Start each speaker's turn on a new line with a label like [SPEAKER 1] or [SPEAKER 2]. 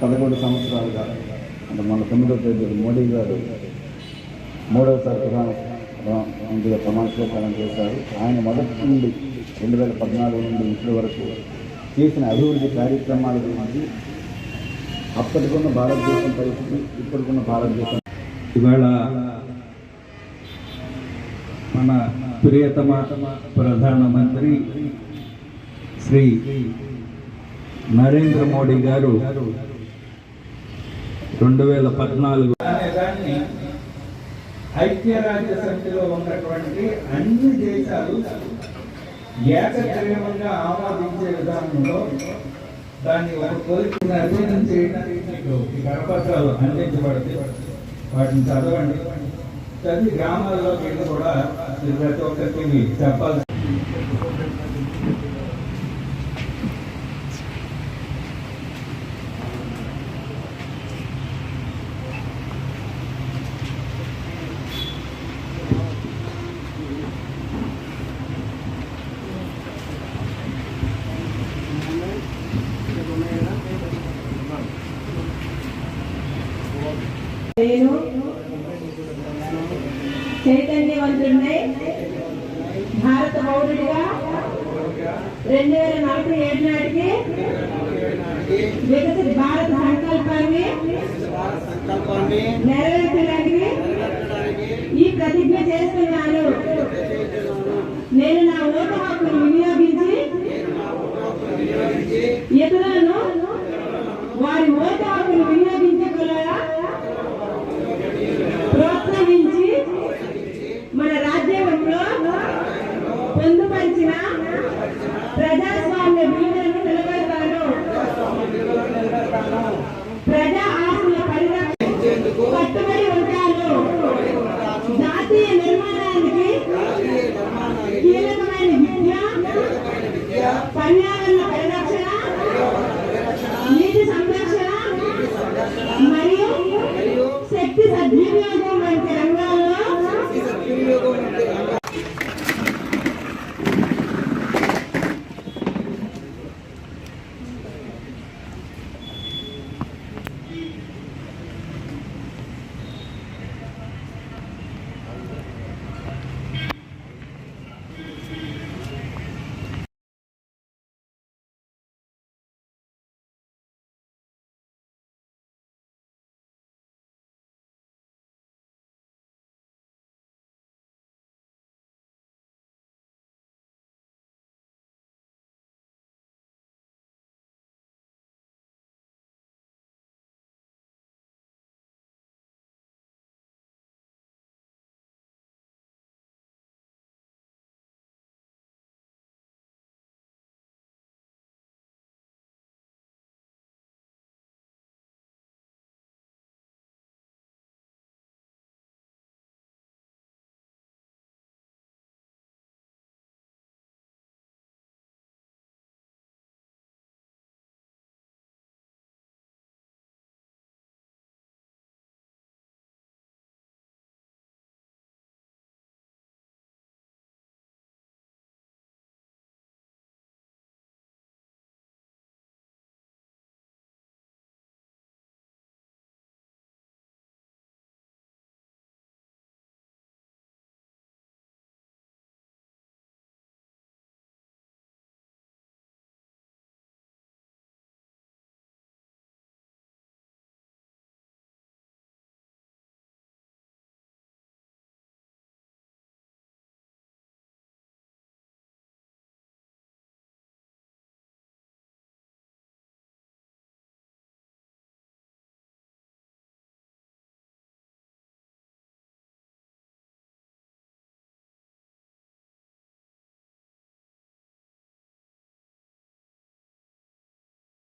[SPEAKER 1] పదకొండు సంవత్సరాలుగా అంటే మన తొమ్మిదో తేదీ మోడీ గారు మూడవసారి ప్రధాన మంత్రిగా ప్రమాణ స్వీకారం చేశారు. ఆయన మొదటి నుండి రెండు వేల పద్నాలుగు నుండి ఇప్పటి వరకు చేసిన అభివృద్ధి కార్యక్రమాల గురించి అప్పటికున్న భారతదేశం పరిస్థితి ఇప్పటికున్న భారతదేశం
[SPEAKER 2] ఇవాళ మన ప్రియతమ ప్రధానమంత్రి శ్రీ నరేంద్ర మోడీ గారు రెండు వేల పద్నాలుగు. అనే దాన్ని ఐక్యరాజ్య సమితిలో ఉన్నటువంటి అన్ని దేశాలు ఏకగ్రీవంగా ఆమోదించే విధానంలో దాన్ని ఒక కోరికను అధ్యయనం చేయడానికి మీకు ఈ కరపత్రాలు అందించబడితే వాటిని చదవండి. చదివి గ్రామాల్లో వెళ్ళి కూడా ప్రతి ఒక్కరికి
[SPEAKER 3] చెప్పాల్సి పౌరుడిగా రెండు వేల నలభై ఏడు నాటికి వికసిత భారత సంకల్పాన్ని
[SPEAKER 4] సంకల్పాన్ని
[SPEAKER 3] నెరవేర్చడానికి ఈ ప్రతిజ్ఞ చేస్తున్నాను. నిర్మాణానికి కీలకమైన విద్య పర్యావరణ పరిరక్షణ